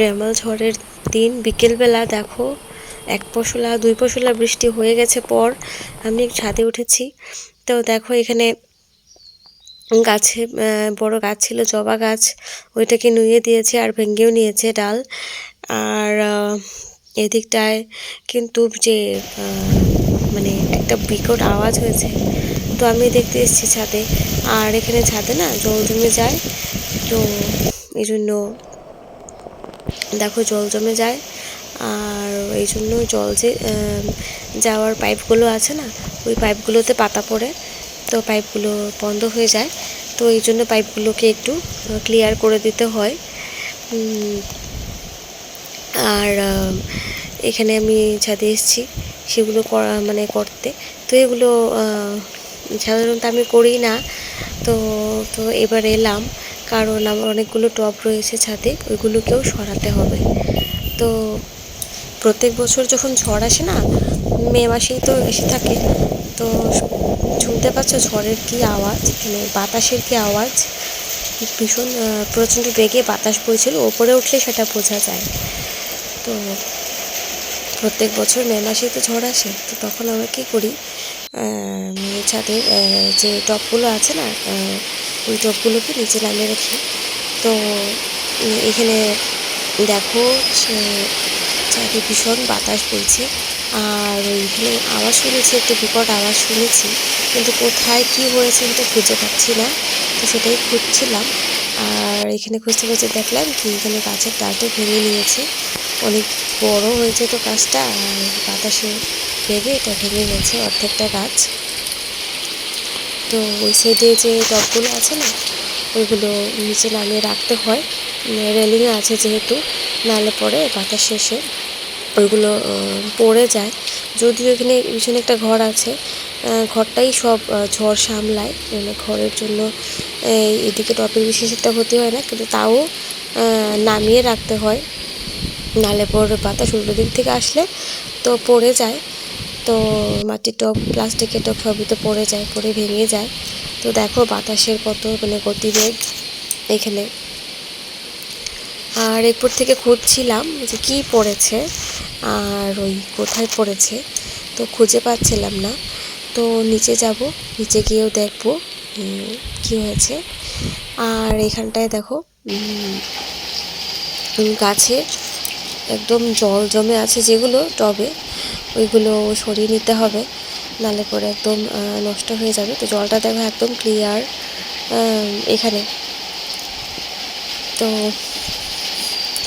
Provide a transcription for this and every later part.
রেমাল ঝড়ের দিন। বিকেলবেলা দেখো, এক পশলা, দুই পশলা বৃষ্টি হয়ে গেছে পর আমি ছাদে উঠেছি। তো দেখো এখানে গাছে বড় গাছ ছিল, জবা গাছ, ওইটাকে নুয়ে দিয়েছে আর ভেঙেও নিয়েছে ডাল। আর এদিকটায় কিন্তু যে মানে একটা বিকট আওয়াজ হয়েছে, তো আমি দেখতে এসেছি ছাদে। আর এখানে ছাদে না জল জমে যায়, তো এই জন্য দেখো জল জমে যায়। আর এই জন্য জল যে যাওয়ার পাইপগুলো আছে না, ওই পাইপগুলোতে পাতা পড়ে। তো পাইপগুলো বন্ধ হয়ে যায়। তো এই জন্য পাইপগুলোকে একটু ক্লিয়ার করে দিতে হয়। আর এখানে আমি ছাদে এসেছি। সেগুলো করা মানে করতে। তো এগুলো সাধারণত আমি করি না। তো তো এবার এলাম। কারণ আমার অনেকগুলো টব রয়েছে ছাদে, ওইগুলোকেও সরাতে হবে। তো প্রত্যেক বছর যখন ঝড় আসে না, মে মাসেই তো এসে থাকে, তো শুনতে পাচ্ছ ঝড়ের কি আওয়াজ? মানে বাতাসের কি আওয়াজ? ভীষণ প্রচণ্ড বেগে বাতাস বইছিল, ওপরে উঠলে সেটা বোঝা যায়। তো প্রত্যেক বছর মে মাসেই তো ঝড় আসে, তো তখন আমরা কী করি? ছাদের যে টপগুলো আছে না ওই টপগুলোকে নিচে নামিয়ে রাখি, তো এখানে দেখো ছাদে ভীষণ বাতাস বইছে। আর ওইখানে আওয়াজ শুনেছি, একটা বিকট আওয়াজ শুনেছি, কিন্তু কোথায় কি হয়েছে সেটা খুঁজে পাচ্ছি না, তো সেটাই খুঁজছিলাম। আর এখানে খুঁজতে খুঁজতে দেখলাম কি এখানে গাছের ডালটা ভেঙে নিয়েছে। অনেক বড় হয়েছে তো গাছটা, আর বাতাসে ভেবে এটা ভেঙে গেছে অর্ধেকটা গাছ। তো ওই সাইডে যে টবগুলো আছে না, ওইগুলো নিচে নামিয়ে রাখতে হয়। রেলিংয়ে আছে যেহেতু নাহলে পরে বাতাস শেষে ওইগুলো পড়ে যায়। যদিও এখানে পিছনে একটা ঘর আছে ঘরটাই সব ঝড় সামলায়। মানে ঘরের জন্য এদিকে টপের বিশেষ একটা ক্ষতি হয় না, কিন্তু তাও নামিয়ে রাখতে হয়। নালে পরে বাতাস উল্টো দিক থেকে আসলে তো পড়ে যায়। তো মাটির টব, প্লাস্টিকের টব সবই তো পড়ে যায়, পড়ে ভেঙে যায়। তো দেখো বাতাসের কত মানে গতিবেগ এখানে। আর এরপর থেকে খুঁজছিলাম যে কি পড়েছে আর ওই কোথায় পড়েছে, তো খুঁজে পাচ্ছিলাম না। তো নিচে যাব, নিচে গিয়েও দেখব কি হয়েছে। আর এখানটায় দেখো গাছে একদম জল জমে আছে যেগুলো টবে, ওইগুলো সরিয়ে নিতে হবে, নালে পরে একদম নষ্ট হয়ে যাবে। তো জলটা দেখো একদম ক্লিয়ার এখানে। তো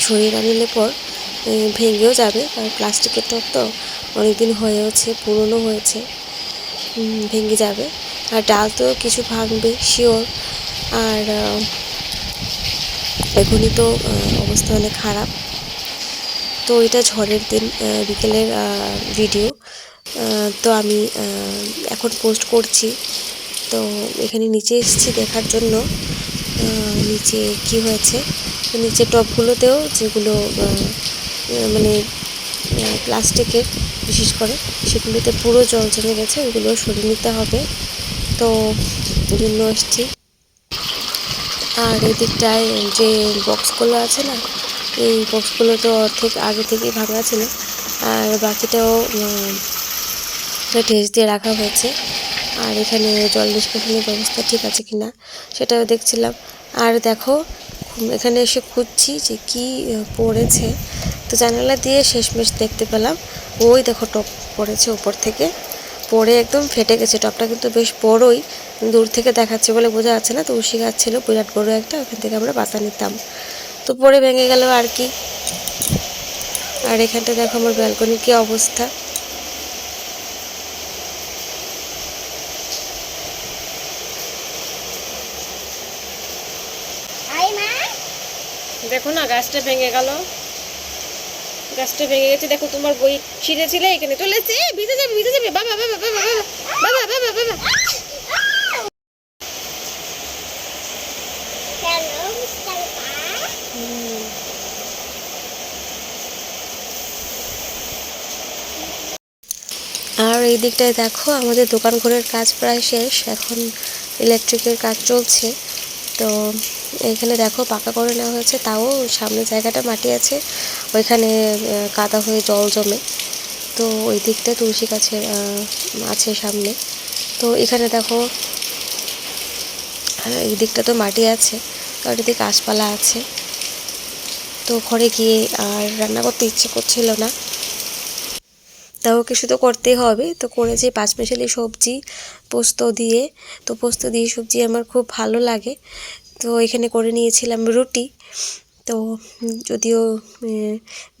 সরিয়ে না নিলে পর ভেঙেও যাবে। কারণ প্লাস্টিকের টপ তো অনেকদিন হয়েওছে পুরনো হয়েছে ভেঙে যাবে। আর ডাল তো কিছু ভাঙবে শিওর আর এখনই তো অবস্থা অনেক খারাপ। তো এটা ঝড়ের দিন বিকেলের ভিডিও তো আমি এখন পোস্ট করছি। তো এখানে নিচে এসেছি দেখার জন্য। নিচে কি হয়েছে? নিচে টবগুলোতেও যেগুলো মানে প্লাস্টিকের বিশেষ করে, সেগুলোতে পুরো জল জমে গেছে, ওগুলো সরিয়ে নিতে হবে। তো জন্য এসছি আর এদিকটায় যে বক্সগুলো আছে না, এই বক্সগুলো তো অর্ধেক আগে থেকেই ভাঙা ছিল। আর বাকিটাও ঢেস দিয়ে রাখা হয়েছে। আর এখানে জল নিষ্কাশনের ব্যবস্থা ঠিক আছে কিনা, সেটাও দেখছিলাম। আর দেখো এখানে এসে খুঁজছি যে কি পড়েছে। তো জানালা দিয়ে শেষমেশ দেখতে পেলাম, ওই দেখো টপ পড়েছে উপর থেকে। পড়ে একদম ফেটে গেছে, টপটা কিন্তু বেশ বড়ই, দূর থেকে দেখাচ্ছে বলে বোঝা যাচ্ছে না। তো উশি গাছ ছিল, বিরাট বড় একটা, ওখান থেকে আমরা পাতা নিতাম। তো পড়ে ভেঙে গেল আর কি। আর এখানটা দেখো আমার ব্যালকনির কি অবস্থা আই মা দেখো না, গাছটা ভেঙে গেল। গাছটা ভেঙে গেছে, দেখো তোমার বই ছিঁড়েছিলে এখানে। চলে এসছে ভিজে যাবে ভিজে যাবে। বাবা বাবা বাবা বাবা বাবা বাবা বাবা আর এই দিকটায় দেখো, আমাদের দোকান ঘরের কাজ প্রায় শেষ। এখন ইলেকট্রিকের কাজ চলছে। তো এখানে দেখো পাকা করে নেওয়া হয়েছে, তাও সামনে জায়গাটা মাটি আছে, ওইখানে কাদা হয়ে জল জমে। তো ওই দিকটা তুলসী গাছের আছে সামনে। তো এখানে দেখো এই দিকটা তো মাটি আছে আর এদিকে গাছপালা আছে। তো ঘরে গিয়ে আর রান্না করতে ইচ্ছে করছিল না। তাও কিছু তো করতেই হবে। তো করেছি পাঁচমিশালি সবজি, পোস্ত দিয়ে। তো পোস্ত দিয়ে সবজি আমার খুব ভালো লাগে। তো এখানে করে নিয়েছিলাম রুটি। তো যদিও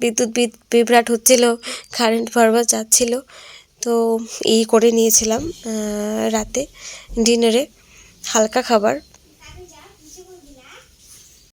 বিদ্যুৎ বিদ- বিভ্রাট হচ্ছিল কারেন্ট বারবার যাচ্ছিল, তো এই করে নিয়েছিলাম রাতে ডিনারে হালকা খাবার।